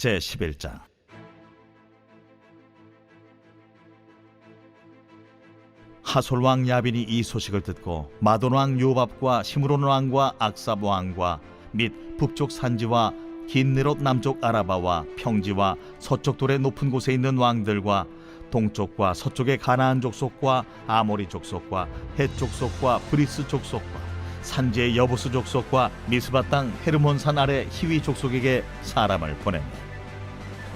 제 11장. 하솔 왕 야빈이 이 소식을 듣고 마돈 왕 요밥과 시므론 왕과 악삽 왕과 및 북쪽 산지와 긴네롯 남쪽 아라바와 평지와 서쪽 돌의 높은 곳에 있는 왕들과 동쪽과 서쪽의 가나안 족속과 아모리 족속과 헷 족속과 브리스 족속과 산지의 여부스 족속과 미스바 땅 헤르몬 산 아래 히위 족속에게 사람을 보내매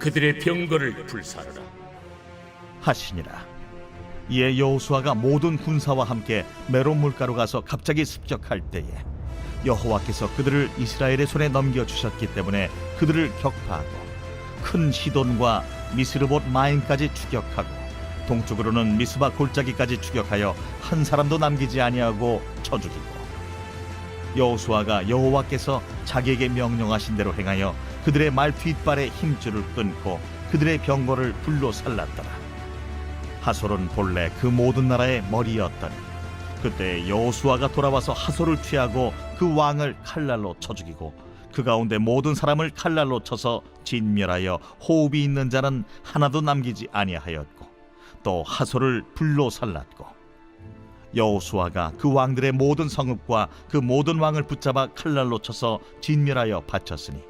그들의 병거를 불사르라. 하시니라 이에 여호수아가 모든 군사와 함께 메론 물가로 가서 갑자기 습격할 때에 여호와께서 그들을 이스라엘의 손에 넘겨 주셨기 때문에 그들을 격파하고 큰 시돈과 미스르봇 마인까지 추격하고 동쪽으로는 미스바 골짜기까지 추격하여 한 사람도 남기지 아니하고 쳐 죽이고 여호수아가 여호와께서 자기에게 명령하신 대로 행하여 그들의 말 뒷발의 힘줄을 끊고 그들의 병거를 불로 살랐더라. 하솔은 본래 그 모든 나라의 머리였더니 그때 여호수아가 돌아와서 하솔을 취하고 그 왕을 칼날로 쳐 죽이고 그 가운데 모든 사람을 칼날로 쳐서 진멸하여 호흡이 있는 자는 하나도 남기지 아니하였고 또 하솔을 불로 살랐고 여호수아가 그 왕들의 모든 성읍과 그 모든 왕을 붙잡아 칼날로 쳐서 진멸하여 바쳤으니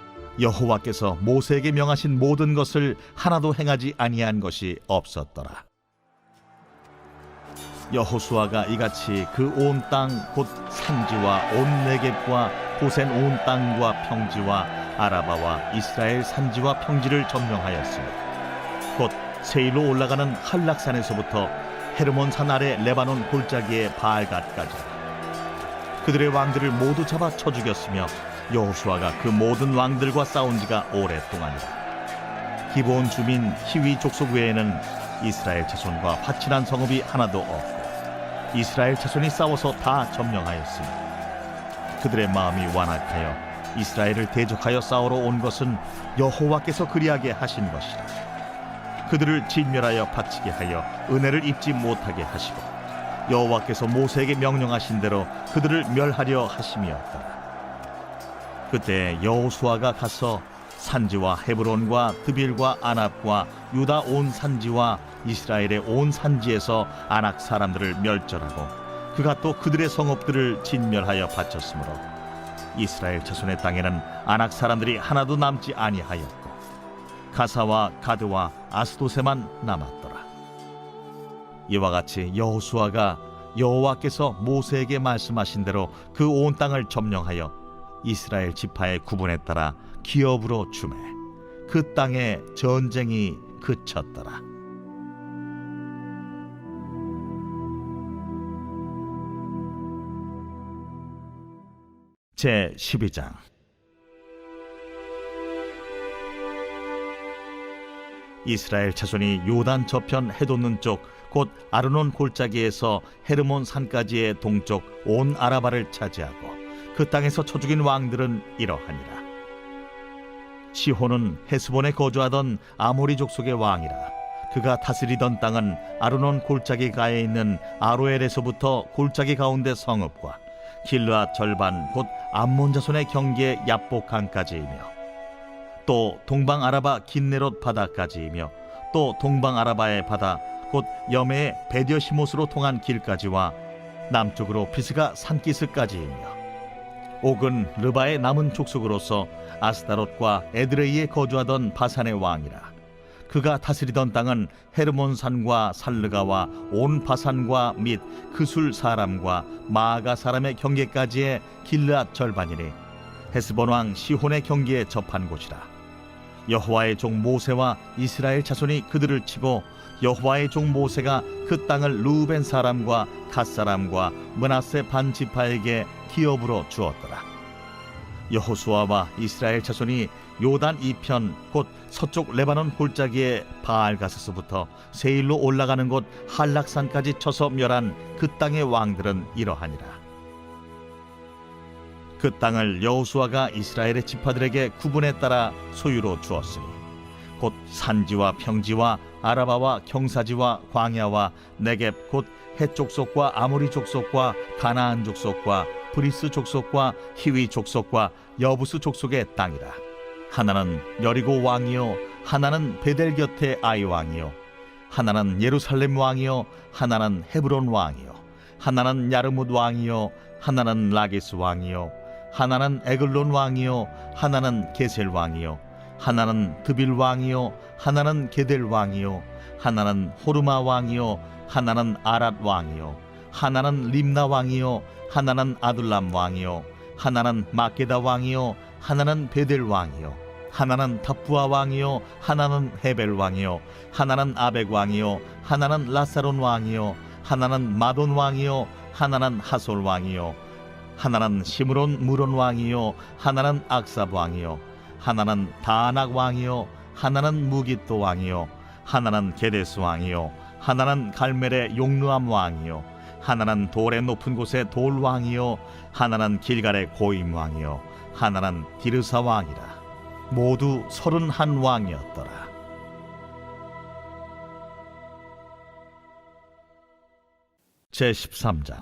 여호와께서 모세에게 명하신 모든 것을 하나도 행하지 아니한 것이 없었더라. 여호수아가 이같이 그 온 땅 곧 산지와 온 네겝과 고센 온 땅과 평지와 아라바와 이스라엘 산지와 평지를 점령하였으니 곧 세일로 올라가는 한락산에서부터 헤르몬 산 아래 레바논 골짜기의 바알갓까지 그들의 왕들을 모두 잡아 쳐 죽였으며 여호수아가 그 모든 왕들과 싸운 지가 오랫동안이라. 기본 주민 히위 족속 외에는 이스라엘 자손과 화친한 성읍이 하나도 없고 이스라엘 자손이 싸워서 다 점령하였으니 그들의 마음이 완악하여 이스라엘을 대적하여 싸우러 온 것은 여호와께서 그리하게 하신 것이라. 그들을 진멸하여 바치게 하여 은혜를 입지 못하게 하시고 여호와께서 모세에게 명령하신 대로 그들을 멸하려 하심이었더라 그때 여호수아가 가서 산지와 헤브론과 드빌과 아납과 유다 온 산지와 이스라엘의 온 산지에서 아낙 사람들을 멸절하고 그가 또 그들의 성읍들을 진멸하여 바쳤으므로 이스라엘 자손의 땅에는 아낙 사람들이 하나도 남지 아니하였고 가사와 가드와 아스도세만 남았더라 이와 같이 여호수아가 여호와께서 모세에게 말씀하신 대로 그 온 땅을 점령하여 이스라엘 지파의 구분에 따라 기업으로 주매 그 땅에 전쟁이 그쳤더라. 제 12장 이스라엘 자손이 요단 저편 해돋는 쪽 곧 아르논 골짜기에서 헤르몬 산까지의 동쪽 온 아라바를 차지하고 그 땅에서 쳐 죽인 왕들은 이러하니라. 시혼은 헤스본에 거주하던 아모리 족속의 왕이라. 그가 다스리던 땅은 아르논 골짜기 가에 있는 아로엘에서부터 골짜기 가운데 성읍과 길르앗 절반 곧 암몬 자손의 경계 야복강까지이며 또 동방 아라바 긴네롯 바다까지이며 또 동방 아라바의 바다 곧 여매의 베디어시못으로 통한 길까지와 남쪽으로 피스가 산기스까지이며 옥은 르바의 남은 족속으로서 아스타롯과 에드레이에 거주하던 바산의 왕이라. 그가 다스리던 땅은 헤르몬 산과 살르가와 온 바산과 및 그술 사람과 마아가 사람의 경계까지의 길르앗 절반이니 헤스본 왕 시혼의 경계에 접한 곳이라. 여호와의 종 모세와 이스라엘 자손이 그들을 치고 여호와의 종 모세가 그 땅을 루벤 사람과 갓 사람과 문하세 반 지파에게 기업으로 주었더라. 여호수아와 이스라엘 자손이 요단 이편 곧 서쪽 레바논 골짜기의 바알 가스서부터 세일로 올라가는 곳 한락산까지 쳐서 멸한 그 땅의 왕들은 이러하니라. 그 땅을 여호수아가 이스라엘의 지파들에게 구분에 따라 소유로 주었으니 곧 산지와 평지와 아라바와 경사지와 광야와 네겝 곧 해족속과 아모리 족속과 가나안 족속과 브리스 족속과 히위 족속과 여부스 족속의 땅이라. 하나는 여리고 왕이요 하나는 베델 곁의 아이 왕이요 하나는 예루살렘 왕이요 하나는 헤브론 왕이요 하나는 야르뭇 왕이요 하나는 라게스 왕이요 하나는 에글론 왕이요 하나는 게셀 왕이요 하나는 드빌 왕이요 하나는 게델 왕이요 하나는 호르마 왕이요 하나는 아랏 왕이요 하나는 림나 왕이요 하나는 아둘람 왕이요 하나는 마게다 왕이요 하나는 베델 왕이요 하나는 타푸아 왕이요 하나는 헤벨 왕이요 하나는 아벡 왕이요 하나는 라사론 왕이요 하나는 마돈 왕이요 하나는 하솔 왕이요 하나는 시므론 무론 왕이요 하나는 악삽 왕이요 하나는 다낙 왕이요 하나는 무기또 왕이요 하나는 게데스 왕이요 하나는 갈멜의 용르암 왕이요 하나는 돌의 높은 곳의 돌 왕이요 하나는 길갈의 고임 왕이요 하나는 디르사 왕이라. 모두 서른한 왕이었더라. 제 13장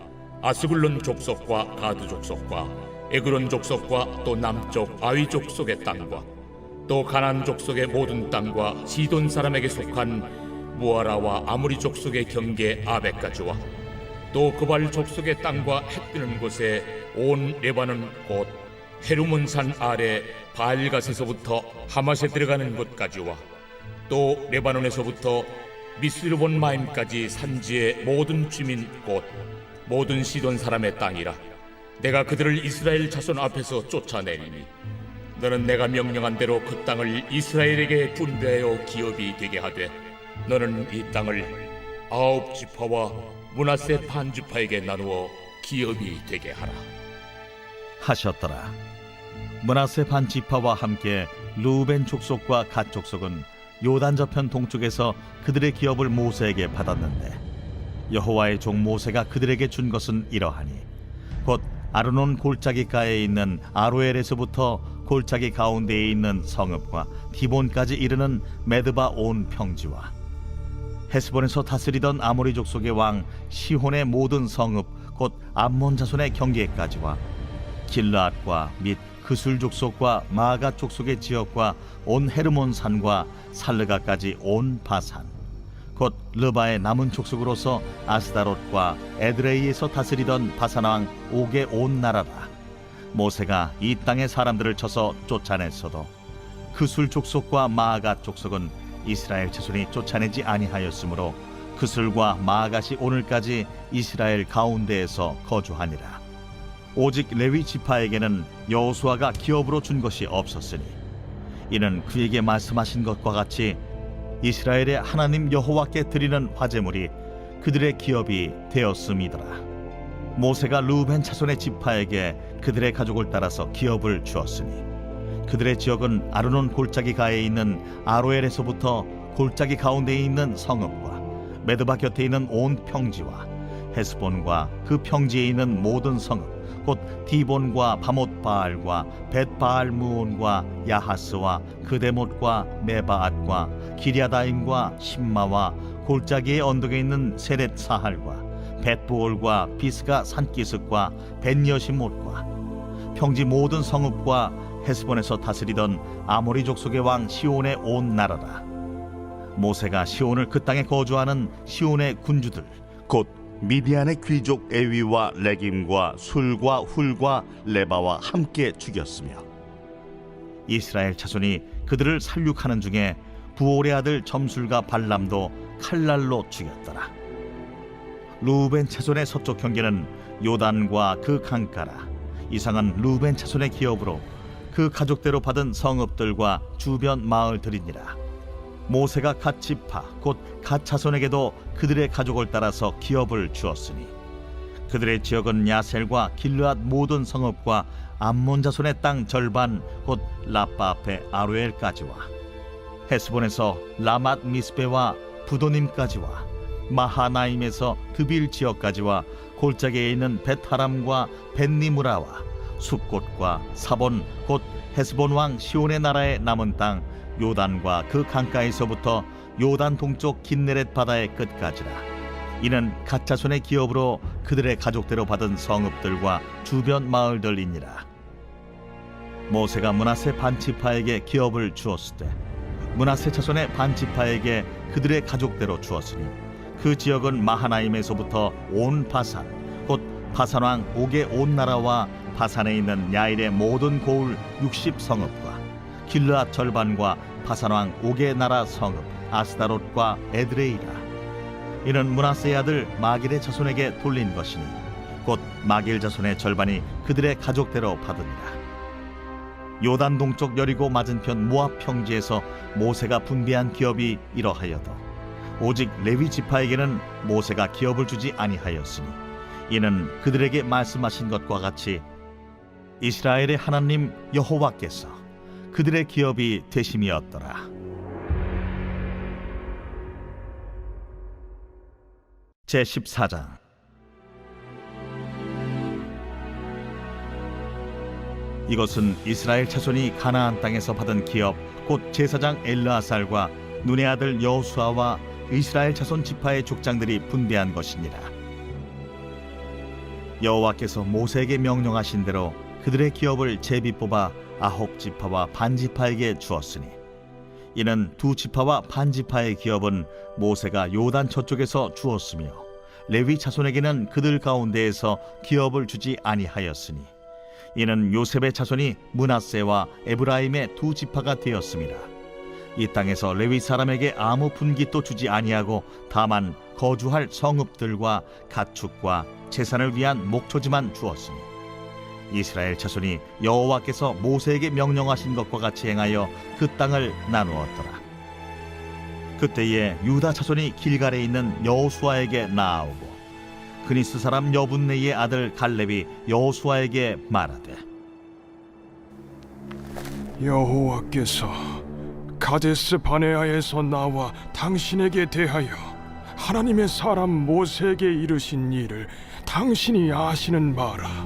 아스글론 족속과 가드 족속과 에그론 족속과 또 남쪽 아위 족속의 땅과 또 가난 족속의 모든 땅과 시돈 사람에게 속한 무아라와 아무리 족속의 경계 아베까지와 또 그발 족속의 땅과 해 뜨는 곳에 온 레바논 곧 헤르몬산 아래 바알갓에서부터 하맛에 들어가는 곳까지와 또 레바논에서부터 미스르본 마임까지 산지의 모든 주민 곧 모든 시돈 사람의 땅이라. 내가 그들을 이스라엘 자손 앞에서 쫓아내리니 너는 내가 명령한 대로 그 땅을 이스라엘에게 분배하여 기업이 되게 하되 너는 이 땅을 아홉 지파와 문하세 반 지파에게 나누어 기업이 되게 하라. 하셨더라. 문하세 반 지파와 함께 루벤 족속과 갓 족속은 요단 저편 동쪽에서 그들의 기업을 모세에게 받았는데 여호와의 종 모세가 그들에게 준 것은 이러하니 곧 아르논 골짜기가에 있는 아로엘에서부터 골짜기 가운데에 있는 성읍과 디본까지 이르는 메드바 온 평지와 헤스본에서 다스리던 아모리 족속의 왕 시혼의 모든 성읍 곧 암몬 자손의 경계까지와 길라앗과 및 그술 족속과 마가 족속의 지역과 온 헤르몬 산과 살르가까지 온 바산 곧 르바의 남은 족속으로서 아스다롯과 에드레이에서 다스리던 바산 왕 옥의 온 나라라. 모세가 이 땅의 사람들을 쳐서 쫓아냈어도 그술 족속과 마가 족속은 이스라엘 자손이 쫓아내지 아니하였으므로 그술과 마gat이 오늘까지 이스라엘 가운데에서 거주하니라. 오직 레위 지파에게는 여호수아가 기업으로 준 것이 없었으니 이는 그에게 말씀하신 것과 같이 이스라엘의 하나님 여호와께 드리는 화제물이 그들의 기업이 되었음이더라. 모세가 루벤 자손의 지파에게 그들의 가족을 따라서 기업을 주었으니 그들의 지역은 아르논 골짜기 가에 있는 아로엘에서부터 골짜기 가운데에 있는 성읍과 메드바 곁에 있는 온 평지와 헤스본과 그 평지에 있는 모든 성읍 곧 디본과 바못 바알과 벳 바알 무온과 야하스와 그데못과 메바앗과 기랴다임과 신마와 골짜기의 언덕에 있는 세렛 사할과 벳부올과 비스가 산기슭과 벤여시못과 평지 모든 성읍과 헤스본에서 다스리던 아모리 족속의 왕 시온의 온 나라라. 모세가 시온을 그 땅에 거주하는 시온의 군주들 곧 미디안의 귀족 에위와 레김과 술과 훌과 레바와 함께 죽였으며 이스라엘 자손이 그들을 살육하는 중에 부올의 아들 점술과 발람도 칼날로 죽였더라. 루벤 자손의 서쪽 경계는 요단과 그 강가라. 이상은 루벤 자손의 기업으로 그 가족대로 받은 성읍들과 주변 마을들이니라. 모세가 갓 지파 곧갓 자손에게도 그들의 가족을 따라서 기업을 주었으니 그들의 지역은 야셀과 길르앗 모든 성읍과 암몬 자손의 땅 절반 곧 라빠 앞에 아루엘까지와. 헤스본에서 라맛 미스베와 부도님까지와. 마하나임에서 드빌 지역까지와. 골짜기에 있는 베타람과 벤니무라와. 숲곳과 사본 곧 헤스본 왕 시온의 나라의 남은 땅 요단과 그 강가에서부터 요단 동쪽 긴네렛 바다의 끝까지라 이는 가짜 손의 기업으로 그들의 가족대로 받은 성읍들과 주변 마을들이니라. 모세가 문하세 반지파에게 기업을 주었을 때 문하세 자손의 반지파에게 그들의 가족대로 주었으니 그 지역은 마하나임에서부터 온 바산 곧 바산 왕 옥의 온 나라와 바산에 있는 야일의 모든 고을 60성읍과 길르앗 절반과 바산 왕 옥의 나라 성읍 아스다롯과 에드레이라. 이는 문하세의 아들 마길의 자손에게 돌린 것이니 곧 마길 자손의 절반이 그들의 가족대로 받으니라. 요단 동쪽 여리고 맞은편 모압 평지에서 모세가 분배한 기업이 이러하여도 오직 레위 지파에게는 모세가 기업을 주지 아니하였으니 이는 그들에게 말씀하신 것과 같이 이스라엘의 하나님 여호와께서 그들의 기업이 되심이었더라. 제 14장 이것은 이스라엘 자손이 가나안 땅에서 받은 기업 곧 제사장 엘르아살과 눈의 아들 여호수아와 이스라엘 자손 지파의 족장들이 분배한 것이니라 여호와께서 모세에게 명령하신 대로 그들의 기업을 제비 뽑아 아홉 지파와 반 지파에게 주었으니 이는 두 지파와 반 지파의 기업은 모세가 요단 저쪽에서 주었으며 레위 자손에게는 그들 가운데에서 기업을 주지 아니하였으니 이는 요셉의 자손이 문하세와 에브라임의 두 지파가 되었습니다. 이 땅에서 레위 사람에게 아무 분깃도 주지 아니하고 다만 거주할 성읍들과 가축과 재산을 위한 목초지만 주었으니 이스라엘 자손이 여호와께서 모세에게 명령하신 것과 같이 행하여 그 땅을 나누었더라. 그때에 유다 자손이 길갈에 있는 여호수아에게 나아오고 그니스 사람 여분네의 아들 갈렙이 여호수아에게 말하되 여호와께서 가데스 바네아에서 나와 당신에게 대하여 하나님의 사람 모세에게 이르신 일을 당신이 아시는 바라.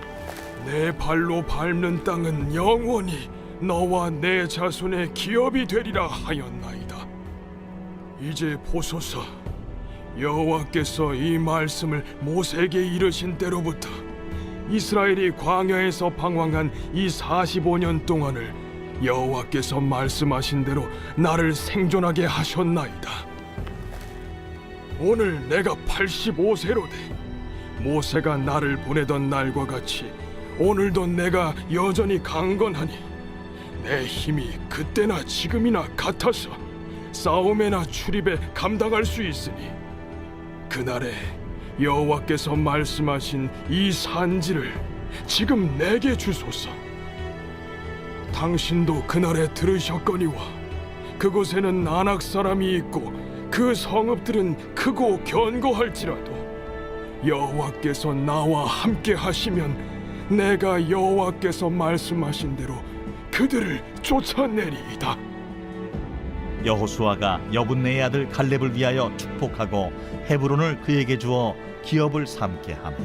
내 발로 밟는 땅은 영원히 너와 내 자손의 기업이 되리라 하였나이다. 이제 보소서 여호와께서 이 말씀을 모세에게 이르신 때로부터 이스라엘이 광야에서 방황한 이 45년 동안을 여호와께서 말씀하신 대로 나를 생존하게 하셨나이다. 오늘 내가 85세로 돼 모세가 나를 보내던 날과 같이 오늘도 내가 여전히 강건하니 내 힘이 그때나 지금이나 같아서 싸움에나 출입에 감당할 수 있으니 그날에 여호와께서 말씀하신 이 산지를 지금 내게 주소서. 당신도 그날에 들으셨거니와 그곳에는 안악 사람이 있고 그 성읍들은 크고 견고할지라도 여호와께서 나와 함께 하시면 내가 여호와께서 말씀하신 대로 그들을 쫓아내리이다. 여호수아가 여분네의 아들 갈렙을 위하여 축복하고 헤브론을 그에게 주어 기업을 삼게 하매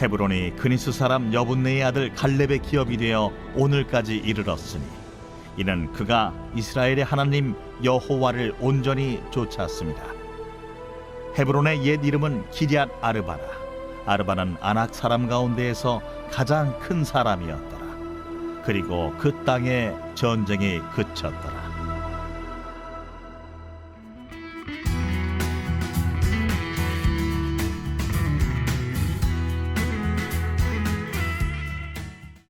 헤브론이 그니스 사람 여분네의 아들 갈렙의 기업이 되어 오늘까지 이르렀으니 이는 그가 이스라엘의 하나님 여호와를 온전히 쫓았습니다. 헤브론의 옛 이름은 기럇 아르바라. 아르바는 아낙 사람 가운데에서 가장 큰 사람이었더라. 그리고 그 땅에 전쟁이 그쳤더라.